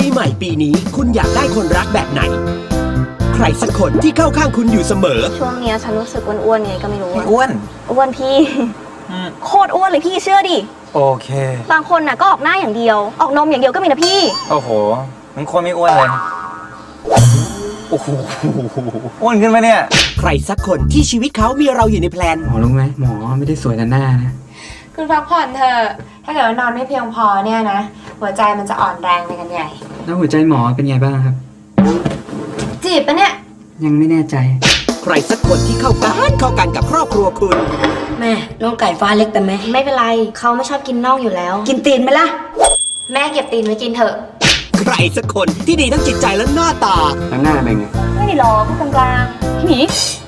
ปีใหม่ปีนี้คุณอยากได้คนรักแบบไหน ใครสักคนที่เข้าข้างคุณอยู่เสมอ ช่วงเนี้ยฉันรู้สึกอ้วนๆไงก็ไม่รู้พี่อะอ้วน อ้วนพี่ อืม โคตรอ้วนเลยพี่เชื่อดิ โอเค บางคนน่ะก็ออกหน้าอย่างเดียว ออกนมอย่างเดียวก็มีนะพี่ โอ้โหมันคนไม่อ้วนเลย โอ้โห อ้วนขึ้นไหมเนี่ย ใครสักคนที่ชีวิตเขามีเราอยู่ในแพลน หมอรู้ไหมหมอไม่ได้สวยแต่หน้านะ คุณพักผ่อนเถอะ ถ้าเกิดว่านอนไม่เพียงพอเนี่ยนะ หัวใจมันจะอ่อนแรงไปกันใหญ่ แล้วหัวใจหมอเป็นไงบ้างครับ จีบปะเนี่ย ยังไม่แน่ใจ ใครสักคนที่เข้ากันเข้ากันกับครอบครัวคุณ แม่น้องไก่ฟ้าเล็กแต่ไหมไม่เป็นไร เขาไม่ชอบกินน่องอยู่แล้ว กินตีนไหมล่ะ แม่เก็บตีนไว้กินเถอะ ใครสักคนที่ดีทั้งจิตใจและหน้าตาแล้วหน้าเป็นไง ไม่ได้หรอกกลางๆพี่ห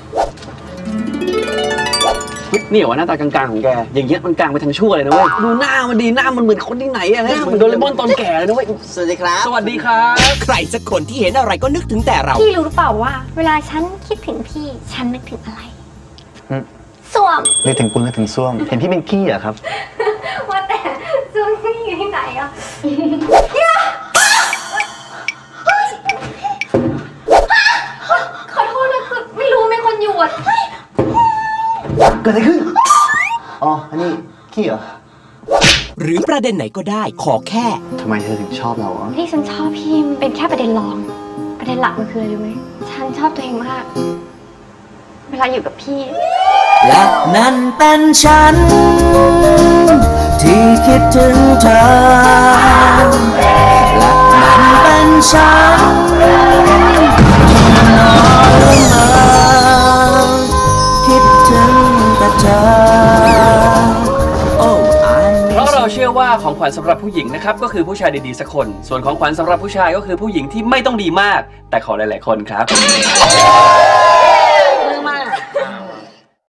มีนี่เหรอวะหน้าตากลางๆของแก อย่างเงี้ยมันกลางไปทางชั่วเลยนะเว้ย ดูหน้ามันดีหน้ามันเหมือนคนที่ไหนอะหน้าเหมือนโดเรมอนตอนแก่เลยนะเว้ย สวัสดีครับ สวัสดีครับ ใครสักคนที่เห็นอะไรก็นึกถึงแต่เรา พี่รู้หรือเปล่าว่า เวลาฉันคิดถึงพี่ฉันนึกถึงอะไรอืมสวมนึกถึงคุณนึกถึงส้วม เห็นพี่เป็นขี้เหรอครับ ว่าแต่สวมที่อยู่ที่ไหนอะ เกิดอะไรขึ้น อ๋อ อันนี้ขี้เหรอ หรือประเด็นไหนก็ได้ขอแค่ ทำไมเธอถึงชอบเราอะที่ฉันชอบพี่มันเป็นแค่ประเด็นรอง ประเด็นหลักมันคืออะไรรู้ไหมฉันชอบตัวเองมาก เวลาอยู่กับพี่ และนั่นเป็นฉัน ที่คิดถึงเธอและนั่นเป็นฉัน ชื่อว่าของขวัญสำหรับผู้หญิงนะครับก็คือผู้ชายดีๆสักคน ส่วนของขวัญสำหรับผู้ชายก็คือผู้หญิงที่ไม่ต้องดีมาก แต่ขอหลาย ๆ คนครับ